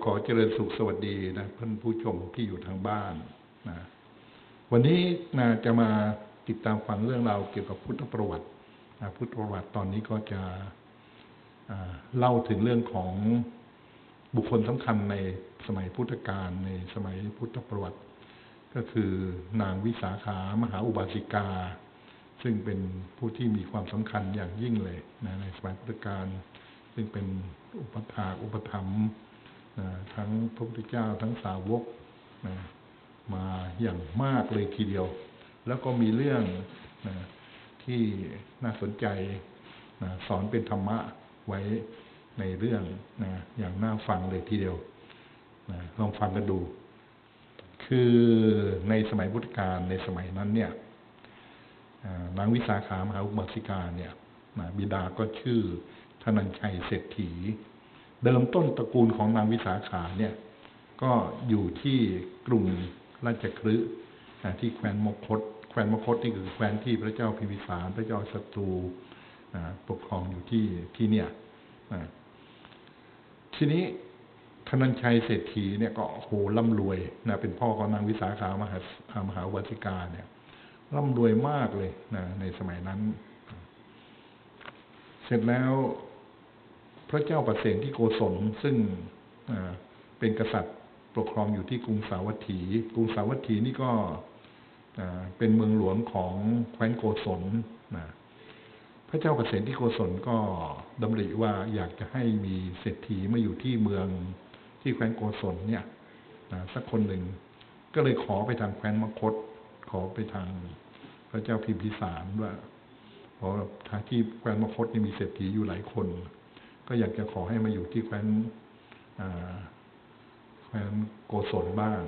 ็ขอเจริญสุขสวัสดีนะเพื่อนผู้ชมที่อยู่ทางบ้านนะวันนี้นะจะมาติดตามฟังเรื่องราวเกี่ยวกับพุทธประวัตินะพุทธประวัติตอนนี้ก็จะเล่าถึงเรื่องของบุคคลสำคัญในสมัยพุทธกาลในสมัยพุทธประวัติ ก็คือนางวิสาขามหาอุบาสิกา ซึ่งเป็นผู้ที่มีความสำคัญอย่างยิ่งเลยนะในสมัยพุทธกาลซึ่งเป็นอุปถากอุปถัมภ ทั้งพระพุทธเจ้าทั้งสาวกมาอย่างมากเลยทีเดียว แล้วก็มีเรื่องที่น่าสนใจสอนเป็นธรรมะไว้ในเรื่องอย่างน่าฟังเลยทีเดียวลองฟังกันดู คือในสมัยพุทธกาลในสมัยนั้นเนี่ยอ่านางวิสาขามหาอุบาสิกาเนี่ยบิดาก็ชื่อธนัญชัยเศรษฐี เดิมต้นตระกูลของนางวิสาขาเนี่ยก็อยู่ที่กรุงราชคฤห์นที่แคว้นมคต แคว้นมคตนี่คือแคว้นที่พระเจ้าพิมพิสารพระเจ้าศัตรูปกครองอยู่ที่ที่เนี่ยทีนี้ธนัญชัยเศรษฐีเนี่ยก็โหร่ำรวยนะเป็นพ่อของนางวิสาขามหามหาวัติกาเนี่ยร่ำรวยมากเลยนะในสมัยนั้น เสร็จแล้ว พระเจ้าประเสนที่โกศลซึ่งเป็นกษัตริย์ปกครองอยู่ที่กรุงสาวัตถี กรุงสาวัตถีนี่ก็เป็นเมืองหลวงของแคว้นโกศลนะพระเจ้าประเสนที่โกศลก็ดำริว่าอยากจะให้มีเศรษฐีมาอยู่ที่เมืองที่แคว้นโกศลเนี่ยนะสักคนหนึ่ง ก็เลยขอไปทางแคว้นมคต ขอไปทางพระเจ้าพิมพิสารว่าเพราะทางที่แคว้นมคตนี่มีเศรษฐีอยู่หลายคน ก็อยากจะขอให้มาอยู่ที่แคว้นแคว้นโกศลบ้าง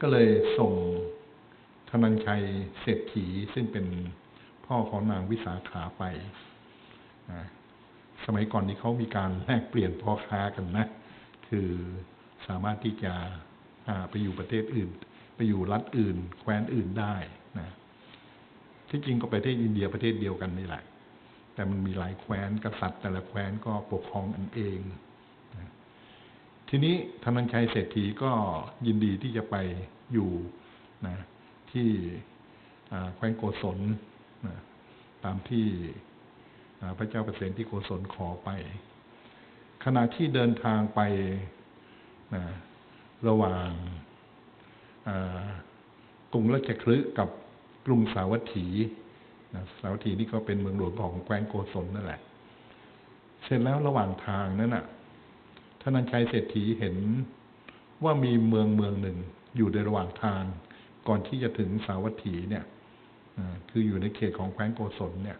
ก็เลยส่งธนัญชัยเศรษฐีซึ่งเป็นพ่อของนางวิสาขาไป สมัยก่อนนี้เขามีการแลกเปลี่ยนพ่อค้ากันนะ คือสามารถที่จะไปอยู่ประเทศอื่น ไปอยู่รัฐอื่น แคว้นอื่นได้นะ ที่จริงก็ประเทศอินเดียประเทศเดียวกันนี่แหละ แต่มันมีหลายแคว้นกษัตริย์แต่ละแคว้นก็ปกครองอันเองทีนี้ธนัญชัยเศรษฐีก็ยินดีที่จะไปอยู่นะที่แคว้นโกศลนะตามที่พระเจ้าเปรตที่โกศลขอไป ขณะที่เดินทางไปนะระหว่างกรุงราชคฤห์กับกรุงสาวัตถี นะสาวัตถีนี่ก็เป็นเมืองหลวงของแคว้นโกศลนั่นแหละ เสร็จแล้วระหว่างทางนั้นน่ะท่านัญชัยเศรษฐีเห็นว่ามีเมืองเมืองหนึ่ง อยู่ในระหว่างทาง ก่อนที่จะถึงสาวัตถีเนี่ยคืออยู่ในเขตของแคว้นโกศลเนี่ย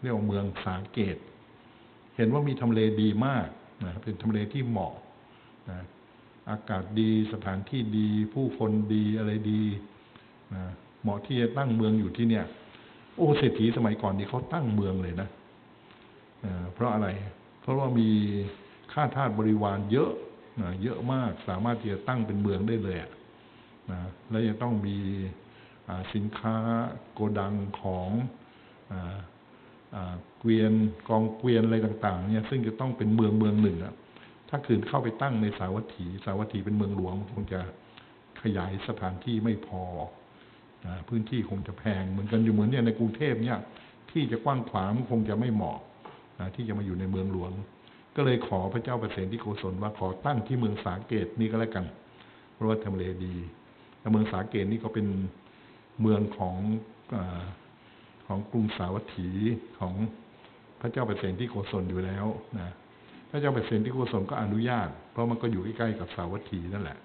เรียกว่าเมืองสาเกต เห็นว่ามีทำเลดีมากนะเป็นทำเลที่เหมาะนะอากาศดีสถานที่ดี ผู้คนดีอะไรดีนะเหมาะที่จะตั้งเมืองอยู่ที่เนี่ย โอ้เศรษฐีสมัยก่อนนี่เขาตั้งเมืองเลยนะเพราะอะไร เพราะว่ามีข้าทาสบริวารเยอะนะเยอะมากสามารถที่จะตั้งเป็นเมืองได้เลยนะแล้วยังต้องมีสินค้าโกดังของเกวียนกองเกวียนอะไรต่าง ๆ เนี่ย ซึ่งจะต้องเป็นเมืองเมืองหนึ่งอะถ้าคืนเข้าไปตั้งในสาวัตถี สาวัตถีเป็นเมืองหลวงคงจะขยายสถานที่ไม่พอ นะพื้นที่คงจะแพงเหมือนกันอยู่เหมือนเนี่ยในกรุงเทพเนี่ยที่จะกว้างขวางคงจะไม่เหมาะนะที่จะมาอยู่ในเมืองหลวง ก็เลยขอพระเจ้าประเสนที่โกศลว่าขอตั้งที่เมืองสาเกตนี่ก็แล้วกันเพราะว่าทำเลดีแต่เมืองสาเกตนี่ก็เป็นเมืองของอของกรุงสาวัตถีของพระเจ้าประเสนที่โกศลอยู่แล้วนะพระเจ้าประเสนที่โกศลก็อนุญาต เพราะมันก็อยู่ใกล้ๆกับสาวัตถีนั่นแหละ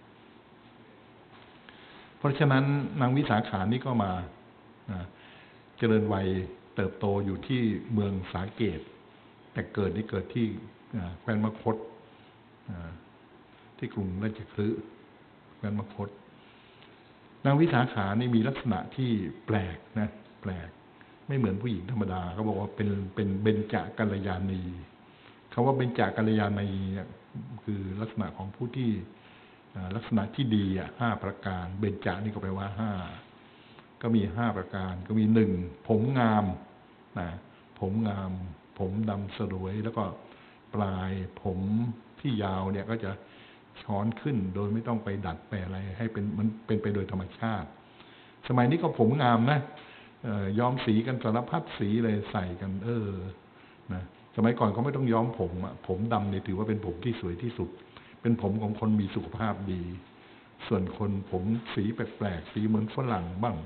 เพราะฉะนั้นนางวิสาขานี่ก็มาเจริญวัยเติบโตอยู่ที่เมืองสาเกต แต่เกิดนี่เกิดที่แคว้นมคตที่กรุงราชคฤห์แคว้นมคต นางวิสาขานี่มีลักษณะที่แปลกนะ แปลก ไม่เหมือนผู้หญิงธรรมดาเขาบอกว่าเป็นเป็นเบญจกัลยาณีคำว่าเบญจกัลยาณีเนี่ยคือลักษณะของผู้ที่ ลักษณะที่ดีอะห้าประการ เบญจานี่ก็แปลว่าห้าก็มีห้าประการ ก็มีหนึ่งผมงามนะผมงาม ผมดำสลวยแล้วก็ปลายผมที่ยาวเนี่ยก็จะช้อนขึ้นโดยไม่ต้องไปดัดไปลอะไรให้เป็นมันเป็นไปโดยธรรมชาติ สมัยนี้ก็ผมงามนะออย้อมสีกันสารพัดสีเลยใส่กัน เออนะสมัยก่อนเขาไม่ต้องย้อมผมอะผมดำเนี่ยถือว่าเป็นผมที่สวยที่สุด เป็นผมของคนมีสุขภาพดี ส่วนคนผมสีแปลกๆสีเหมือนฝรั่งบ้าง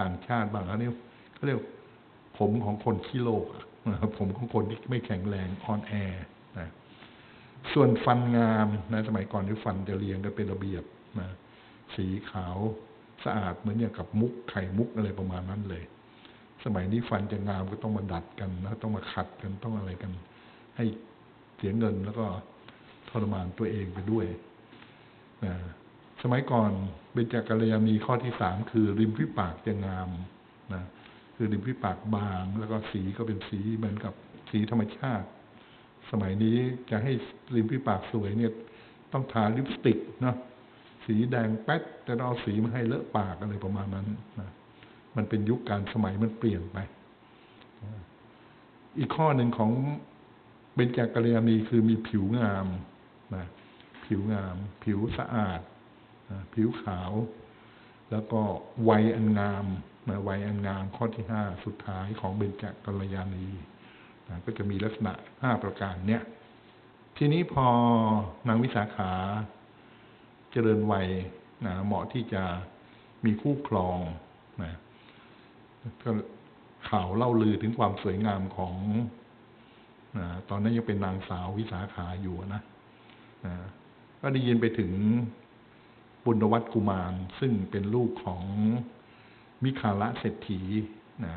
ต่างชาติบ้างอันนี้เขาเรียกผมของคนขี้โลกอะนะคผมของคนที่ไม่แข็งแรงอ่อนแอนะส่วนฟันงามนะสมัยก่อนที่ฟันจะเรียงกันเป็นระเบียบนะสีขาวสะอาดเหมือนอย่างกับมุกไข่มุกอะไรประมาณนั้นเลย สมัยนี้ฟันจะงามก็ต้องมาดัดกันนะต้องมาขัดกันต้องอะไรกัน ให้เสียเงินแล้วก็ ทรมานตัวเองไปด้วย สมัยก่อนเบญจกัลยาณีข้อที่สามคือ ริมฝีปากจะงามนะคือริมฝีปากบาง แล้วก็สีก็เป็นสีเหมือนกับสีธรรมชาติ สมัยนี้จะให้ริมฝีปากสวยเนี่ย ต้องทาลิปสติกเนาะสีแดงแป๊ดแต่เราเอาสีมาให้เลอะปากอะไรประมาณนั้นนะมันเป็นยุคการสมัยมันเปลี่ยนไป อีกข้อหนึ่งของเบญจกัลยาณีคือมีผิวงาม นะผิวงาม ผิวสะอาดนะผิวขาว แล้วก็วัยอันงามนะวัยอันงามข้อที่ห้าสุดท้ายของเบญจกัลยาณีนะก็จะมีลักษณะห้าประการเนี้ยทีนี้พอนางวิสาขาเจริญวัยนะเหมาะที่จะมีคู่ครองนะก็ข่าวเล่าลือถึงความสวยงามของนะตอนนั้นยังเป็นนางสาววิสาขาอยู่นะนะ ก็ได้ยินไปถึงปุณวัตกุมาร ซึ่งเป็นลูกของมิคาละเศรษฐีนะ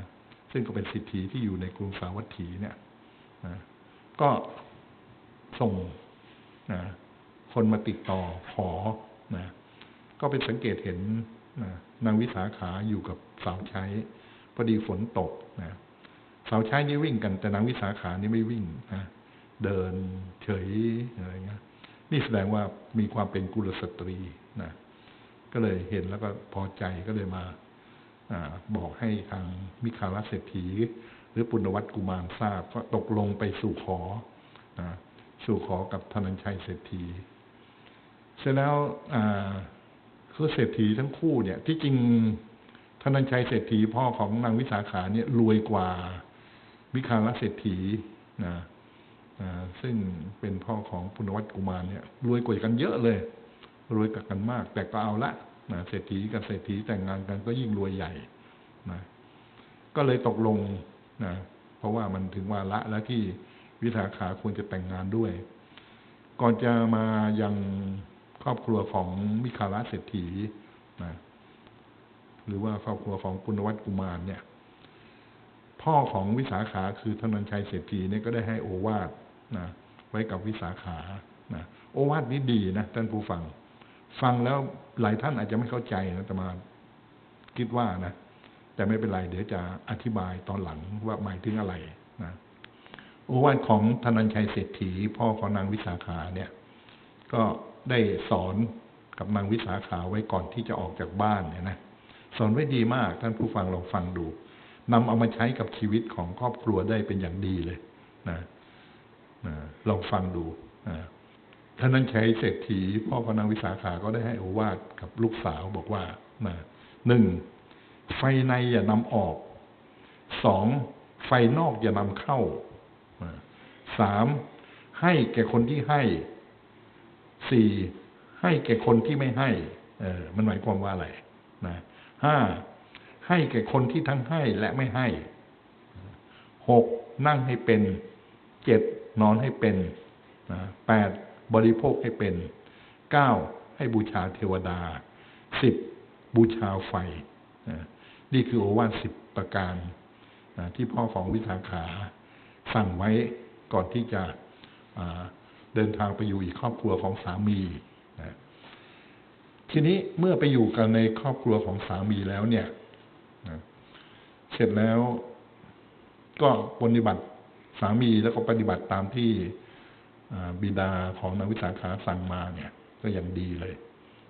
ซึ่งก็เป็นสิทธิที่อยู่ในกรุงสาวัตถีเนี่ยนะก็ส่งนะคนมาติดต่อขอนะก็เป็นสังเกตเห็นนะนางวิสาขาอยู่กับสาวใช้พอดีฝนตกนะสาวใช้นี่วิ่งกันแต่นางวิสาขานี่ไม่วิ่งนะเดินเฉยอะไรเงี้ย นี่แสดงว่ามีความเป็นกุลสตรีนะก็เลยเห็นแล้วก็พอใจก็เลยมาอบอกให้ทางมิคาลเศรษฐี หรือปุณณวัตกุมารทราบก็ตกลงไปสู่ขอนะสู่ขอกับธนัญชัยเศรษฐี เสร็จแล้วคือเศรษฐีทั้งคู่เนี่ย ที่จริงธนัญชัยเศรษฐีพ่อของนางวิสาขาเนี่ยรวยกว่าวิคาลเศรษฐีนะ ซึ่งเป็นพ่อของปุณวัตกุมารเนี่ยรวยกว่ากันเยอะเลย รวยกับกันมาก แต่ก็เอาละนะเศรษฐีกับเศรษฐีแต่งงานกันก็ยิ่งรวยใหญ่นะก็เลยตกลงนะเพราะว่ามันถึงวาระแล้วที่วิสาขาควรจะแต่งงานด้วย ก่อนจะมายังครอบครัวของมิคาลเศรษฐีนะหรือว่าครอบครัวของปุณวัตกุมารเนี่ย พ่อของวิสาขาคือธนัญชัยเศรษฐีเนี่ยก็ได้ให้โอวาท นะไว้กับวิสาขานะโอวาทนี้ดีนะท่านผู้ฟัง ฟังแล้วหลายท่านอาจจะไม่เข้าใจนะแต่มาคิดว่านะแต่ไม่เป็นไร เดี๋ยวจะอธิบายตอนหลังว่าหมายถึงอะไรนะโอวาทของธนัญชัยเศรษฐี พ่อของนางวิสาขาเนี่ย ก็ได้สอนกับนางวิสาขาไว้ก่อนที่จะออกจากบ้านเนี่ยนะสอนไว้ดีมากท่านผู้ฟังลองฟังดูนำเอามาใช้กับชีวิตของครอบครัวได้เป็นอย่างดีเลย นะนะ ลองฟังดูท่านนั้นใช้เศรษฐีพ่อของนางวิสาขาก็ได้ให้โอวาทกับลูกสาวบอกว่าหนึ่งไฟในอย่านำออกสองไฟนอกอย่านำเข้าสามให้แก่คนที่ให้สี่ให้แก่คนที่ไม่ให้ เออ มันหมายความว่าอะไรนะห้าให้แก่คนที่ทั้งให้และไม่ให้หกนั่งให้เป็นเจ็ด นอนให้เป็นแปดบริโภคให้เป็นเก้าให้บูชาเทวดาสิบบูชาไฟนี่คือโอวาทสิบประการที่พ่อของวิสาขาสั่งไว้ก่อนที่จะเดินทางไปอยู่อีกครอบครัวของสามีนะทีนี้เมื่อไปอยู่กันในครอบครัวของสามีแล้วเนี่ยนะเสร็จแล้วก็ปฏิบัติ สามีแล้วก็ปฏิบัติตามที่บิดาของนางวิสาขาสั่งมาเนี่ย ก็ยังดีเลย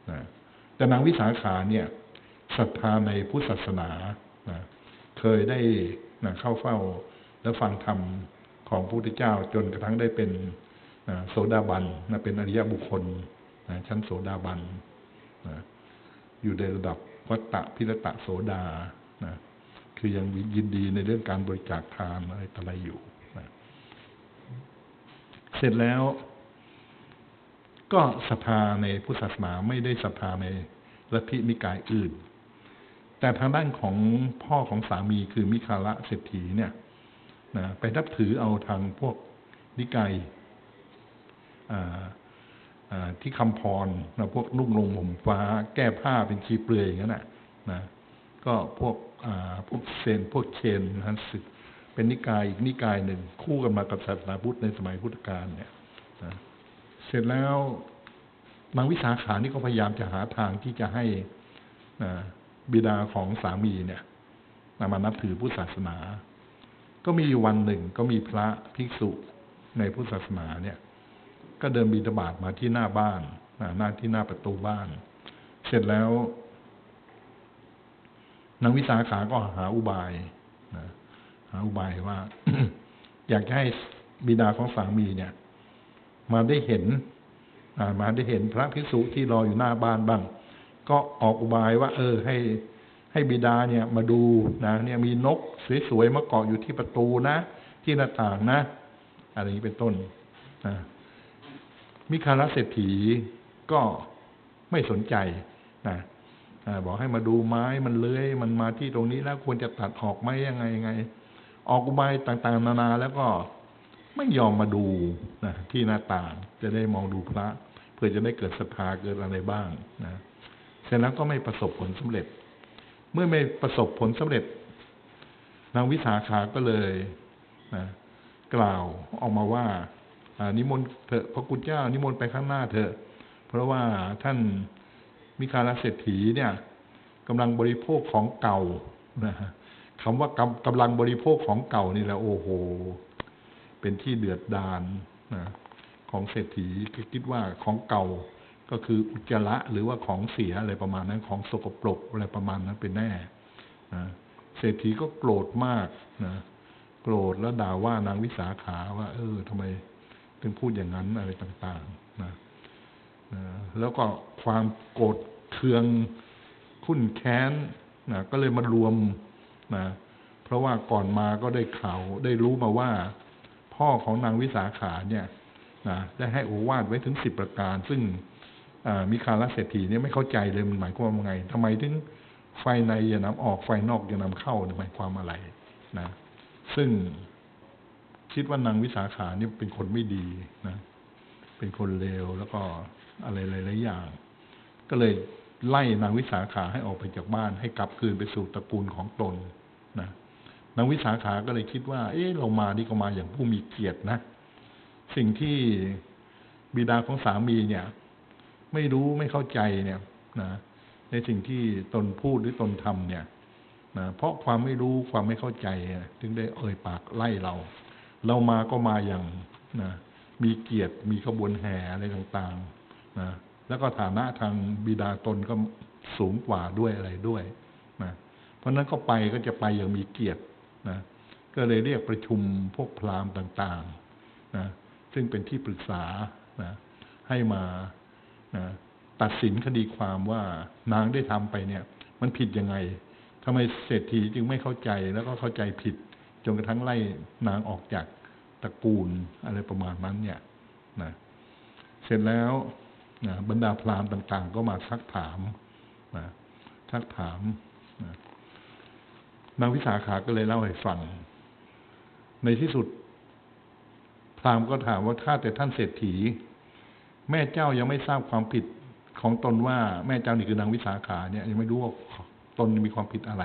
นะแต่นางวิสาขาเนี่ยศรัทธาในพุทธศาสนานะเคยได้นะเข้าเฝ้าและฟังธรรมของพระพุทธเจ้าจนกระทั่งได้เป็นนะโสดาบันนะเป็นอริยบุคคลนะชั้นโสดาบันนะอยู่ในระดับวัตตะพิรตะโสดานะคือยังยินดีในเรื่องการบริจาคทานอะไรต่ออะไรอยู่ เสร็จแล้ว ก็ศรัทธาในพุทธศาสนาไม่ได้ศรัทธาในลัทธินิกายอื่น แต่ทางด้านของพ่อของสามีคือมิคาระเศรษฐีเนี่ยนะไปนับถือเอาทางพวกนิกายที่คำพรนะพวกนุ่งลงห่มฟ้า แก้ผ้าเป็นชีเปลือยอย่างนั้นนะนะก็พวกพวกเซนพวกเชนฮันสึก เป็นนิกายอีกนิกายหนึ่ง คู่กันมากับศาสนาพุทธในสมัยพุทธกาลเนี่ยนะเสร็จแล้วนางวิสาขานี่ก็พยายามจะหาทางที่จะให้นะบิดาของสามีเนี่ยมานับถือพุทธศาสนา ก็มีวันหนึ่งก็มีพระภิกษุในพุทธศาสนาเนี่ย ก็เดินบิณฑบาตมาที่หน้าบ้านหน้าที่หน้าประตูบ้าน เสร็จแล้วนางวิสาขาก็หาอุบาย อุบายว่า อยากให้บิดาของสามีเนี่ย มาได้เห็นมาได้เห็นพระภิกษุที่รออยู่หน้าบ้านบ้าง ก็ออกอุบายว่า เออ ให้ ให้บิดาเนี่ยมาดูนะเนี่ยมีนกสวยๆมาเกาะอยู่ที่ประตูนะ ที่หน้าต่างนะอะไรนี้เป็นต้นนะมิคาลเศรษฐีก็ไม่สนใจนะบอกให้มาดูไม้มันเลื้อยมันมาที่ตรงนี้แล้วควรจะตัดออกไหมยังไงยังไง ออกอุบายต่างๆ นานาแล้วก็ไม่ยอมมาดูนะที่หน้าต่างจะได้มองดูพระ เพื่อจะได้เกิดศรัทธาเกิดอะไรบ้างนะเสร็จแล้วก็ไม่ประสบผลสำเร็จ เมื่อไม่ประสบผลสำเร็จ นางวิสาขาก็เลยนะกล่าวออกมาว่านิมนต์เถอะพระกุณเจ้านิมนต์ไปข้างหน้าเถอะ เพราะว่าท่านมิคาลเศรษฐีเนี่ยกำลังบริโภคของเก่านะฮะ คำว่ากำกำลังบริโภคของเก่านี่แหละโอ้โห เป็นที่เดือดดานนะของเศรษฐีคิดว่าของเก่าก็คืออุจจาระหรือว่าของเสียอะไรประมาณนั้น ของสกปรกอะไรประมาณนั้นเป็นแน่นะเศรษฐีก็โกรธมากนะโกรธแล้วด่าว่านางวิสาขาว่า เออทำไมถึงพูดอย่างนั้นอะไรต่างๆนะแล้วก็ความโกรธเคืองขุ่นแค้นนะก็เลยมารวม นะเพราะว่าก่อนมาก็ได้ข่าวได้รู้มาว่า พ่อของนางวิสาขาเนี่ยนะได้ให้โอวาทไว้ถึงสิบประการ ซึ่งมีคาราเศรษฐีเนี่ยไม่เข้าใจเลยมันหมายความว่าไงทำไมถึงไฟในอย่านำออกไฟนอกอย่านำเข้าหมายความอะไรนะซึ่งคิดว่านางวิสาขานี่เป็นคนไม่ดีนะ เป็นคนเลวแล้วก็อะไรหลายๆอย่าง ก็เลย ไล่นางวิสาขาให้ออกไปจากบ้าน ให้กลับคืนไปสู่ตระกูลของตนนะนางวิสาขาก็เลยคิดว่า เอ๊ะเรามานี่ก็มาอย่างผู้มีเกียรตินะ สิ่งที่บิดาของสามีเนี่ย ไม่รู้ไม่เข้าใจเนี่ยนะในสิ่งที่ตนพูดหรือตนทำเนี่ยนะเพราะความไม่รู้ความไม่เข้าใจถึงได้เอ่ยปากไล่เรา เรามาก็มาอย่างนะมีเกียรติมีขบวนแห่อะไรต่างๆนะ แล้วก็ฐานะทางบิดาตนก็สูงกว่าด้วยอะไรด้วยนะเพราะนั้นก็ไปก็จะไปอย่างมีเกียรตินะก็เลยเรียกประชุมพวกพราหมณ์ต่างๆนะซึ่งเป็นที่ปรึกษานะให้มานะตัดสินคดีความว่านางได้ทำไปเนี่ย มันผิดยังไงทำไมเศรษฐีจึงไม่เข้าใจแล้วก็เข้าใจผิดจนกระทั่งไล่นางออกจากตระกูลอะไรประมาณนั้นเนี่ยนะเสร็จแล้ว นะบรรดาพราหมณ์ต่าง ๆ ก็มาซักถามนะซักถามนะนางวิสาขาก็เลยเล่าให้ฟัง ในที่สุด พราหมณ์ก็ถามว่าถ้าแต่ท่านเศรษฐี แม่เจ้ายังไม่ทราบความผิดของตนว่าแม่เจ้านี่คือนางวิสาขาเนี่ย ยังไม่รู้ว่าตนมีความผิดอะไร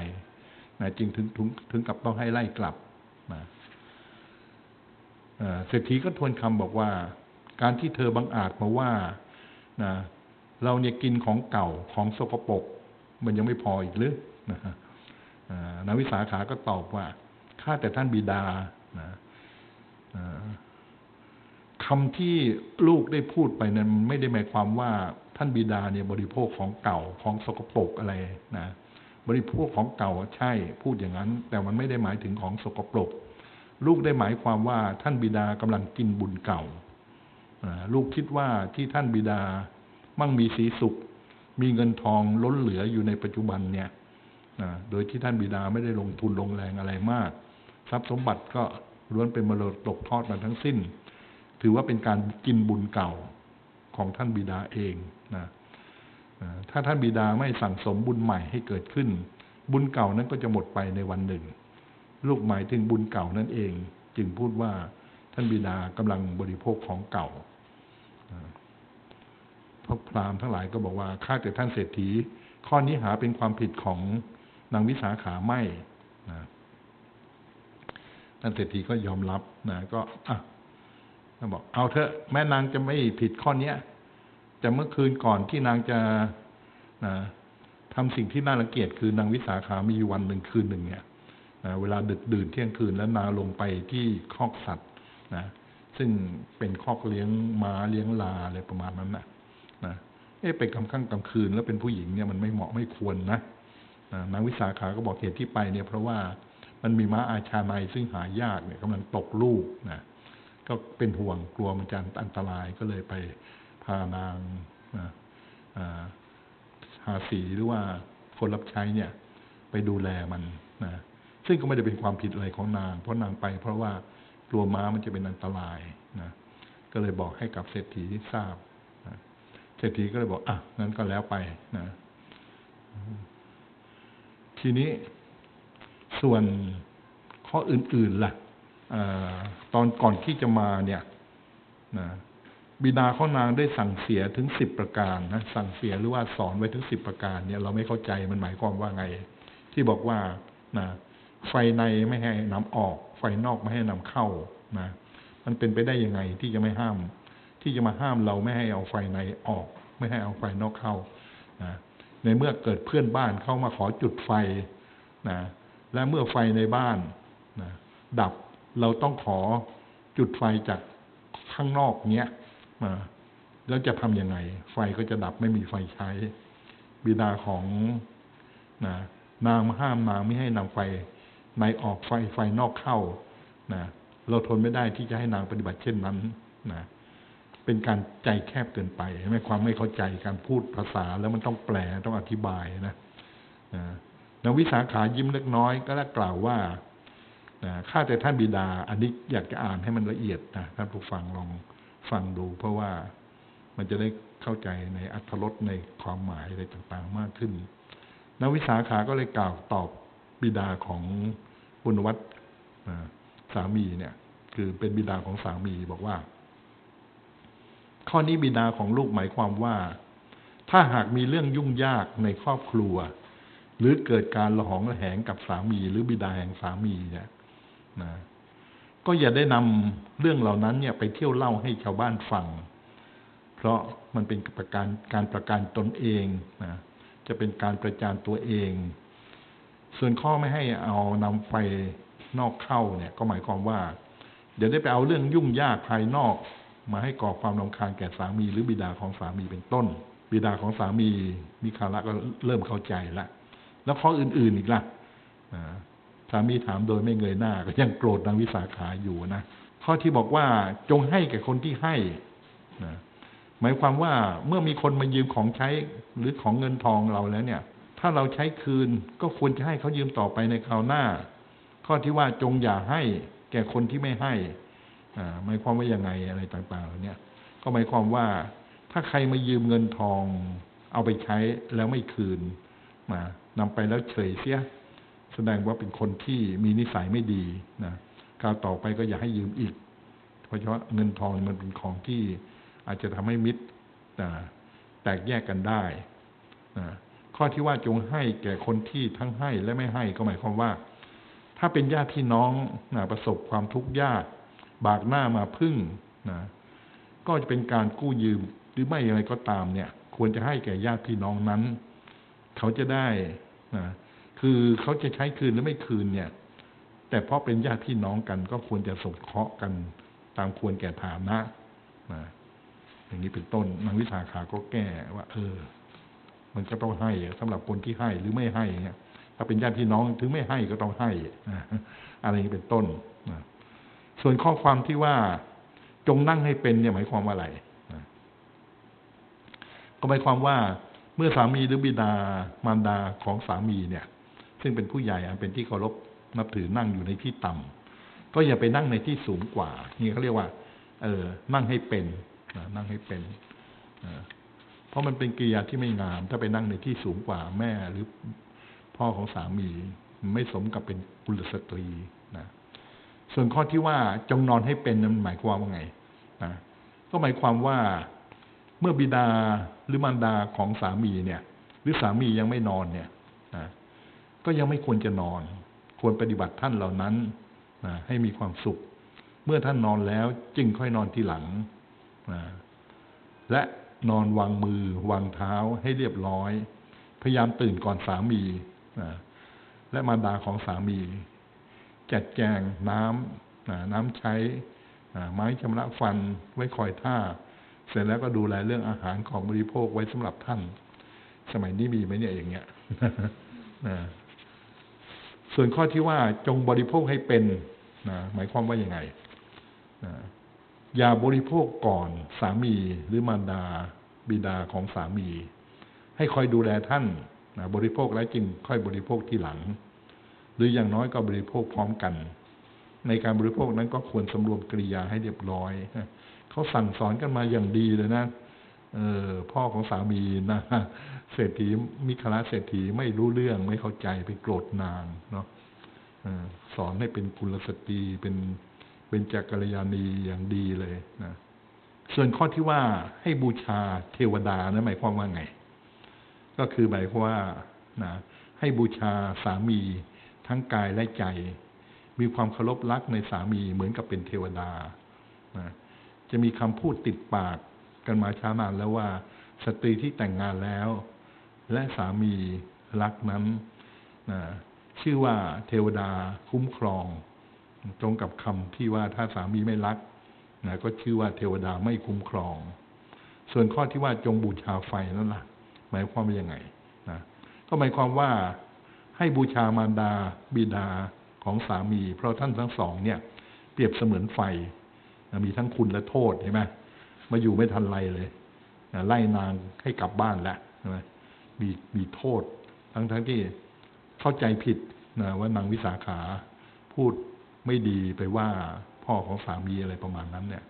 นะจึงถึงถึงถึงกับต้องให้ไล่กลับนะเศรษฐีก็ทวนคำบอกว่า การที่เธอบังอาจมาว่า นะเราเนี่ยกินของเก่าของสกปรกมันยังไม่พออีกหรือนะนวิสาขาก็ตอบว่าข้าแต่ท่านบิดานะคำที่ลูกได้พูดไปนั้นไม่ได้หมายความว่าท่านบิดาเนี่ยบริโภคของเก่าของสกปรกอะไรนะบริโภคของเก่าใช่พูดอย่างนั้น แต่มันไม่ได้หมายถึงของสกปรก ลูกได้หมายความว่าท่านบิดากำลังกินบุญเก่า ลูกคิดว่าที่ท่านบิดา มั่งมีสีสุข มีเงินทองล้นเหลืออยู่ในปัจจุบันเนี่ยโดยที่ท่านบิดาไม่ได้ลงทุนลงแรงอะไรมาก ทรัพย์สมบัติก็ล้วนเป็นมรดกทอดมาทั้งสิ้น ถือว่าเป็นการกินบุญเก่าของท่านบิดาเองนะถ้าท่านบิดาไม่สั่งสมบุญใหม่ให้เกิดขึ้น บุญเก่านั้นก็จะหมดไปในวันหนึ่ง ลูกหมายถึงบุญเก่านั่นเอง จึงพูดว่าท่านบิดากำลังบริโภคของเก่า พวกพราหมณ์ทั้งหลายก็บอกว่าข้าแต่ท่านเศรษฐี ข้อนี้หาเป็นความผิดของนางวิสาขาไม่นะท่านเศรษฐีก็ยอมรับนะก็อะก็บอก เอาเถอะแม่นางจะไม่ผิดข้อเนี้ยแต่เมื่อคืนก่อนที่นางจะนะทำสิ่งที่น่ารังเกียจคือนางวิสาขามีอยู่วันหนึ่งคืนหนึ่งเนี่ยนะเวลาดึกดื่นเที่ยงคืนแล้วนางลงไปที่คอกสัตว์นะ ซึ่งเป็นคอกเลี้ยงม้าเลี้ยงลาอะไรประมาณนั้นนะนะเอ๊ะไปกลางค่ำกลางคืนแล้วเป็นผู้หญิงเนี่ยมันไม่เหมาะไม่ควรนะนะนางวิสาขาก็บอกเหตุที่ไปเนี่ยเพราะว่ามันมีม้าอาชาในซึ่งหายากเนี่ยกำลังตกลูกนะก็เป็นห่วงกลัวมันจะอันตรายก็เลยไปพานางนะอ่าหาสีหรือว่าคนรับใช้เนี่ย ไปดูแลมันนะซึ่งก็ไม่ได้เป็นความผิดอะไรของนาง เพราะนางไปเพราะว่า ลัวม้ามันจะเป็นอันตรายนะก็เลยบอกให้กับเศรษฐีทราบนะเศรษฐีก็เลยบอกอะงั้นก็แล้วไปนะทีนี้ส่วนข้ออื่นๆล่ะตอนก่อนที่จะมาเนี่ยนะบิดาของนางได้สั่งเสียถึงสิบประการนะสั่งเสียหรือว่าสอนไว้ถึงสิบประการเนี่ย เราไม่เข้าใจมันหมายความว่าไง ที่บอกว่านะ ไฟในไม่ให้นำออก ไฟนอกไม่ให้นำเข้านะมันเป็นไปได้ยังไงที่จะไม่ห้าม ที่จะมาห้ามเราไม่ให้เอาไฟในออก ไม่ให้เอาไฟนอกเข้านะในเมื่อเกิดเพื่อนบ้านเข้ามาขอจุดไฟนะและเมื่อไฟในบ้านนะดับเราต้องขอจุดไฟจากข้างนอกเนี้ยมาแล้วจะทำยังไง ไฟก็จะดับไม่มีไฟใช้ บิดาของนะนางห้ามนางไม่ให้นำไฟ ในออกไฟไฟนอกเข้านะเราทนไม่ได้ที่จะให้นางปฏิบัติเช่นนั้นนะเป็นการใจแคบเกินไปไม่ความไม่เข้าใจการพูดภาษาแล้วมันต้องแปลต้องอธิบายนะนะนางวิสาขายิ้มเล็กน้อยก็ได้กล่าวว่าข้าแต่ท่านบิดา อันนี้อยากจะอ่านให้มันละเอียดนะท่านผู้ฟังลองฟังดู เพราะว่ามันจะได้เข้าใจในอัธรสในความหมายอะไรต่างๆมากขึ้นนางวิสาขาก็เลยกล่าวตอบ บิดาของปุณวัตสามีเนี่ย คือเป็นบิดาของสามีบอกว่า ข้อนี้บิดาของลูกหมายความว่า ถ้าหากมีเรื่องยุ่งยากในครอบครัว หรือเกิดการระหองระแหงกับสามี หรือบิดาแห่งสามีเนี่ยนะก็อย่าได้นำเรื่องเหล่านั้นเนี่ยไปเที่ยวเล่าให้ชาวบ้านฟัง เพราะมันเป็นประการการประกันตนเองนะจะเป็นการประจานตัวเอง ส่วนข้อไม่ให้เอานำไฟนอกเข้าเนี่ย ก็หมายความว่า เดี๋ยวได้ไปเอาเรื่องยุ่งยากภายนอก มาให้ก่อความรำคาญแก่สามี หรือบิดาของสามีเป็นต้น บิดาของสามีมีคาระก็เริ่มเข้าใจละแล้วข้ออื่น ๆอีกล่ะสามีถามโดยไม่เงยหน้า ก็ยังโกรธนางวิสาขาอยู่นะข้อที่บอกว่าจงให้แก่คนที่ให้นะหมายความว่าเมื่อมีคนมายืมของใช้หรือของเงินทองเราแล้วเนี่ย ถ้าเราใช้คืนก็ควรจะให้เขายืมต่อไปในคราวหน้า ข้อที่ว่าจงอย่าให้ แก่คนที่ไม่ให้หมายความว่ายังไงอะไรต่างๆเหล่านี้ก็หมายความว่า ถ้าใครมายืมเงินทอง เอาไปใช้แล้วไม่คืนมานำไปแล้วเฉยเสีย แสดงว่าเป็นคนที่มีนิสัยไม่ดีนะการต่อไปก็อย่าให้ยืมอีก เพราะว่าเงินทองมันเป็นของที่อาจจะทำให้มิตรแตกแยกกันได้นะ ข้อที่ว่าจงให้แก่คนที่ทั้งให้และไม่ให้ก็หมายความว่า ถ้าเป็นญาติพี่น้องนะประสบความทุกข์ยาก บากหน้ามาพึ่งนะก็จะเป็นการกู้ยืมหรือไม่อะไรก็ตามเนี่ย ควรจะให้แก่ญาติพี่น้องนั้น เขาจะได้นะคือเขาจะใช้คืนหรือไม่คืนเนี่ย แต่เพราะเป็นญาติพี่น้องกัน ก็ควรจะสงเคราะห์กันตามควรแก่ฐานะนะอย่างนี้เป็นต้นนางวิสาขาก็แก้ว่า เออ มันก็ต้องให้สำหรับคนที่ให้หรือไม่ให้เนี่ยถ้าเป็นญาติพี่น้องถึงไม่ให้ก็ต้องให้อะไรนี้เป็นต้นส่วนข้อความที่ว่าจงนั่งให้เป็นเนี่ยหมายความว่าอะไรก็หมายความว่าเมื่อสามีหรือบิดามารดาของสามีเนี่ย ซึ่งเป็นผู้ใหญ่เป็นที่เคารพนับถือนั่งอยู่ในที่ต่ำก็อย่าไปนั่งในที่สูงกว่า นี่เขาเรียกว่า เออนั่งให้เป็นนั่งให้เป็น เพราะมันเป็นกิริยาที่ไม่งาม ถ้าไปนั่งในที่สูงกว่าแม่หรือพ่อของสามีไม่สมกับเป็นกุลสตรีนะส่วนข้อที่ว่าจงนอนให้เป็นนั้นหมายความว่าไงนะก็หมายความว่าเมื่อบิดาหรือมารดาของสามีเนี่ย หรือสามียังไม่นอนเนี่ยนะก็ยังไม่ควรจะนอน ควรปฏิบัติท่านเหล่านั้นนะให้มีความสุข เมื่อท่านนอนแล้วจึงค่อยนอนทีหลังนะและ นอนวางมือ วางเท้าให้เรียบร้อย พยายามตื่นก่อนสามีนะและมารดาของสามี จัดแจงน้ำน้ำใช้ไม้ชำระฟันไว้คอยท่า เสร็จแล้วก็ดูแลเรื่องอาหารของบริโภคไว้สำหรับท่าน สมัยนี้มีไหมเนี่ยอย่างเงี้ยส่วนข้อที่ว่าจงบริโภคให้เป็นนะหมายความว่าอย่างไง อย่าบริโภคก่อนสามีหรือมารดาบิดาของสามี ให้คอยดูแลท่านนะบริโภคแล้วจึงค่อยบริโภคที่หลัง หรืออย่างน้อยก็บริโภคพร้อมกัน ในการบริโภคนั้นก็ควรสำรวมกริยาให้เรียบร้อยเขาสั่งสอนกันมาอย่างดีเลยนะเออพ่อของสามีนะเศรษฐีมิคลาเศรษฐีไม่รู้เรื่องไม่เข้าใจไปโกรธนางเนาะสอนให้เป็นกุลสตรีเป็น เป็นจักรยานีอย่างดีเลยนะส่วนข้อที่ว่าให้บูชาเทวดานะหมายความว่าไง ก็คือหมายความว่านะให้บูชาสามีทั้งกายและใจ มีความเคารพรักในสามีเหมือนกับเป็นเทวดานะจะมีคำพูดติดปากกันมาช้านานแล้วว่า สตรีที่แต่งงานแล้ว และสามีรักนั้นนะชื่อว่าเทวดาคุ้มครอง ตรงกับคำที่ว่าถ้าสามีไม่รักนะก็ชื่อว่าเทวดาไม่คุ้มครอง ส่วนข้อที่ว่าจงบูชาไฟนั่นละ่ะ หมายความว่ายังไงนะก็หมายความว่าให้บูชามารดาบิดาของสามี เพราะท่านทั้งสองเนี่ย เปรียบเสมือนไฟนะมีทั้งคุณและโทษใช่ไหมมาอยู่ไม่ทันไรเลยนะไล่นางให้กลับบ้านแล้วใช่ไหมมีมีโทษ ทั้งทั้งที่เข้าใจผิดนะว่านางวิสาขาพูด ไม่ดีไปว่าพ่อของสามีอะไรประมาณนั้นเนี่ย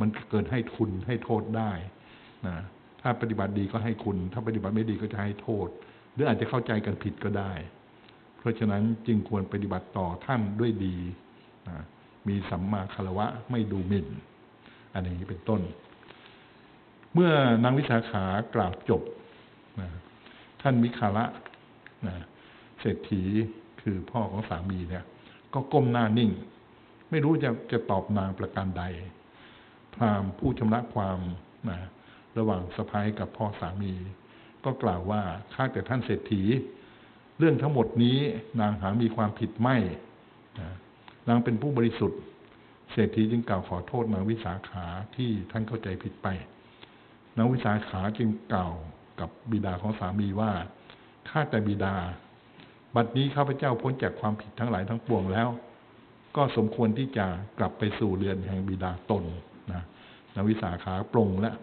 มันเกิดให้คุณให้โทษได้นะถ้าปฏิบัติดีก็ให้คุณ ถ้าปฏิบัติไม่ดีก็จะให้โทษ หรืออาจจะเข้าใจกันผิดก็ได้ เพราะฉะนั้นจึงควรปฏิบัติต่อท่านด้วยดีนะมีสัมมาคารวะไม่ดูหมิ่น อันนี้เป็นต้น เมื่อนางวิสาขากล่าวจบนะท่านมิคาระนะเศรษฐีคือพ่อของสามีเนี่ย ก็ก้มหน้านิ่ง ไม่รู้จะจะตอบนางประการใด พรามผู้ชำระความนะระหว่างสะพ้ายกับพ่อสามี ก็กล่าวว่าข้าแต่ท่านเศรษฐี เรื่องทั้งหมดนี้นางหามีความผิดไม่นะนางเป็นผู้บริสุทธิ์ เศรษฐีจึงกล่าวขอโทษนางวิสาขาที่ท่านเข้าใจผิดไป นางวิสาขาจึงกล่าวกับบิดาของสามีว่าข้าแต่บิดา บัดนี้ข้าพเจ้าพ้นจากความผิดทั้งหลายทั้งปวงแล้ว ก็สมควรที่จะกลับไปสู่เรือนแห่งบิดาตนนะนวิสาขาปรงแล้ว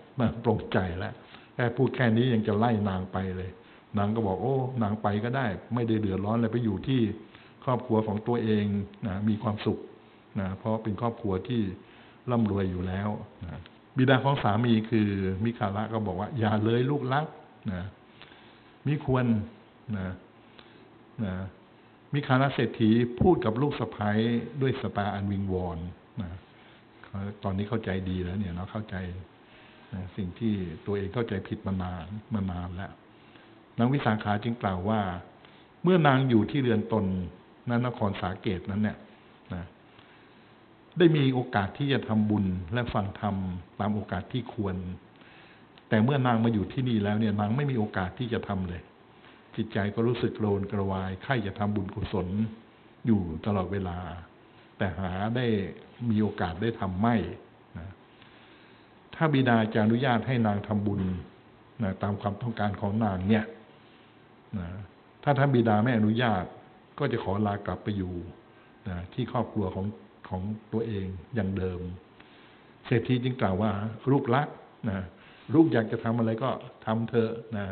ปรงใจแล้วแค่พูดแค่นี้ยังจะไล่นางไปเลย นางก็บอกโอ้ นางไปก็ได้ ไม่ได้เดือดร้อนเลยไปอยู่ที่ครอบครัวของตัวเองนะมีความสุขนะเพราะเป็นครอบครัวที่ร่ำรวยอยู่แล้วนะบิดาของสามีคือมิคาระก็บอกว่า อย่าเลยลูกรักนะมิควรนะ นะมิคาราเศรษฐีพูดกับลูกสะพ้ายด้วยสตาอันวิงวอนนะตอนนี้เข้าใจดีแล้ว เนี่ยเนาะเข้าใจนะสิ่งที่ตัวเองเข้าใจผิดมานานมานานแล้วนางวิสาขาจึงกล่าวว่า เมื่อนางอยู่ที่เรือนตนนั้นนครสาเกตนั้นเนี่ยนะได้มีโอกาสที่จะทำบุญและฟังธรรมตามโอกาสที่ควร แต่เมื่อนางมาอยู่ที่นี่แล้วเนี่ยนางไม่มีโอกาสที่จะทำเลย จิตใจก็รู้สึกโลนกระวายใครจะทำบุญกุศลอยู่ตลอดเวลา แต่หาได้มีโอกาสได้ทำไม่นะถ้าบิดาจะอนุญาตให้นางทำบุญนะตามความต้องการของนางเนี่ยนะถ้าท่านบิดาไม่อนุญาตก็จะขอลากลับไปอยู่นะที่ครอบครัวของของตัวเองอย่างเดิม เศรษฐีจึงกล่าวว่า ลูกรักนะลูกอยากจะทำอะไรก็ทำเถอะนะ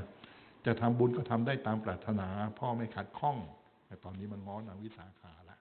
จะทำบุญก็ทำได้ตามปรารถนา พ่อไม่ขัดข้อง แต่ตอนนี้มันง้อนางวิสาขาแล้ว